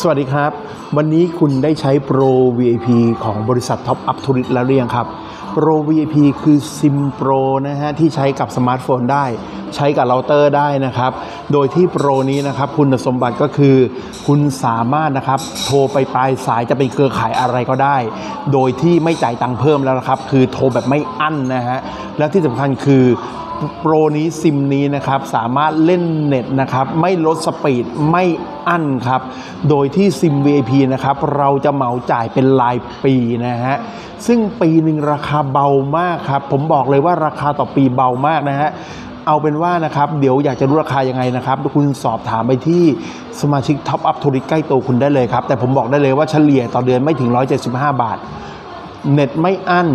สวัสดีครับ วันนี้คุณได้ใช้ Pro VIP ของบริษัท Top Up Tourist แล้วหรือยังครับ Pro VIP คือซิม Pro นะฮะที่ใช้กับสมาร์ทโฟนได้ ใช้กับเราเตอร์ได้นะครับ โดยที่ Pro นี้นะครับคุณสมบัติก็คือ คุณสามารถนะครับโทรไปปลายสายจะเป็นเครือข่ายอะไรก็ได้ โดยที่ไม่จ่ายตังค์เพิ่มแล้วนะครับ คือโทรแบบไม่อั้นนะฮะและที่สำคัญคือ โปรนี้ซิมนี้นะครับสามารถเล่นเน็ตนะครับไม่ลดสปีดไม่อั้นครับ โดยที่ซิม VIP นะครับเราจะเหมาจ่ายเป็นรายปีนะฮะซึ่งปีหนึ่งราคาเบามากครับ ผมบอกเลยว่าราคาต่อปีเบามากนะฮะเอาเป็นว่านะครับเดี๋ยวอยากจะรู้ราคายังไงนะครับคุณสอบถามไปที่สมาชิกท็อปอัพทริใกล้ตัวคุณได้เลยครับ แต่ผมบอกได้เลยว่าเฉลี่ยต่อเดือนไม่ถึง 175 บาท เน็ตไม่อั้น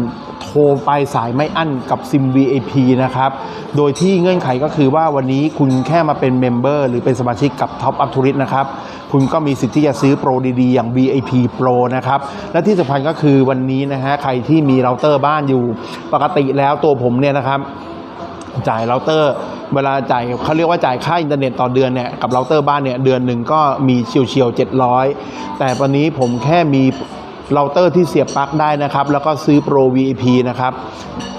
ทรไปสายไม่อั้นกับซิม VIP นะครับ โดยที่เงื่อนไขก็คือว่าวันนี้คุณแค่มาเป็นเมมเบอร์หรือเป็นสมาชิกกับ Top Up Tourist นะครับ คุณก็มีสิทธิ์ที่จะซื้อโปรดีๆ อย่าง VIP Pro นะครับ และที่สำคัญก็คือวันนี้นะฮะใครที่มีเราเตอร์บ้านอยู่ปกติแล้วตัวผมเนี่ยนะครับจ่ายเราเตอร์เวลาจ่ายเขาเรียกว่าจ่ายค่าอินเทอร์เน็ตต่อเดือนเนี่ยกับเราเตอร์บ้านเนี่ยเดือนหนึ่งก็มีเฉียวๆ700แต่วันนี้ผมแค่มี เราเตอร์ที่เสียบปลั๊กได้นะครับ แล้วก็ซื้อ Pro VIP นะครับ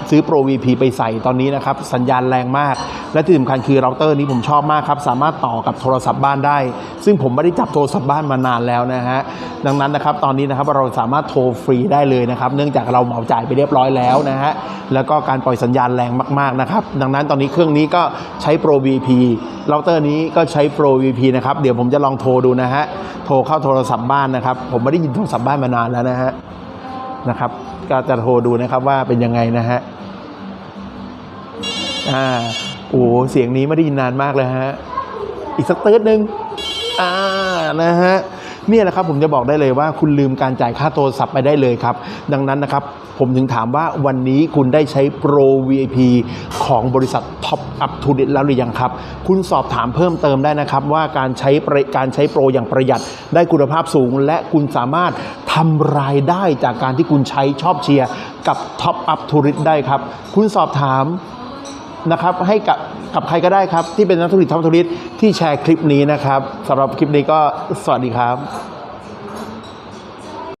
ซื้อ Pro VP ไปใส่ตอนนี้นะครับ สัญญาณแรงมาก และที่สำคัญคือเราเตอร์นี้ผมชอบมากครับ สามารถต่อกับโทรศัพท์บ้านได้ ซึ่งผมไม่ได้จับโทรศัพท์บ้านมานานแล้วนะฮะดังนั้นนะครับตอนนี้นะครับเราสามารถโทรฟรีได้เลยนะครับ เนื่องจากเราเหมาจ่ายไปเรียบร้อยแล้วนะฮะแล้วก็การปล่อยสัญญาณแรงมากๆนะครับดังนั้นตอนนี้เครื่องนี้ก็ใช้ Pro VP เราเตอร์นี้ก็ใช้ Pro VP นะครับเดี๋ยวผมจะลองโทรดูนะฮะโทรเข้าโทรศัพท์บ้านนะครับผมไม่ได้ยินโทรศัพท์บ้านมานานแล้วนะฮะนะครับก็จะโทรดูนะครับว่าเป็นยังไงนะฮะ อ่าโอ้เสียงนี้ไม่ได้ยินนานมากเลยฮะ อีกสักเตืดหนึ่งอ่านะฮะเนี่ยนะครับผมจะบอกได้เลยว่าคุณลืมการจ่ายค่าโทรศัพท์ไปได้เลยครับ ดังนั้นนะครับ ผมถึงถามว่าวันนี้คุณได้ใช้ Pro VIP ของบริษัท Top Up to d a t แล้วหรือยังครับ คุณสอบถามเพิ่มเติมได้นะครับ ว่าการใช้ปการใช้โปรอย่างประหยัดได้คุณภาพสูง และคุณสามารถทำรายได้จากการที่คุณใช้ชอบเชียร์กับ Top Up to d a t ได้ครับ คุณสอบถาม นะครับให้กับกับใครก็ได้ครับ ที่เป็นนักธุรกิจท็อปธุรกิจที่แชร์คลิปนี้นะครับสำหรับคลิปนี้ก็สวัสดีครับ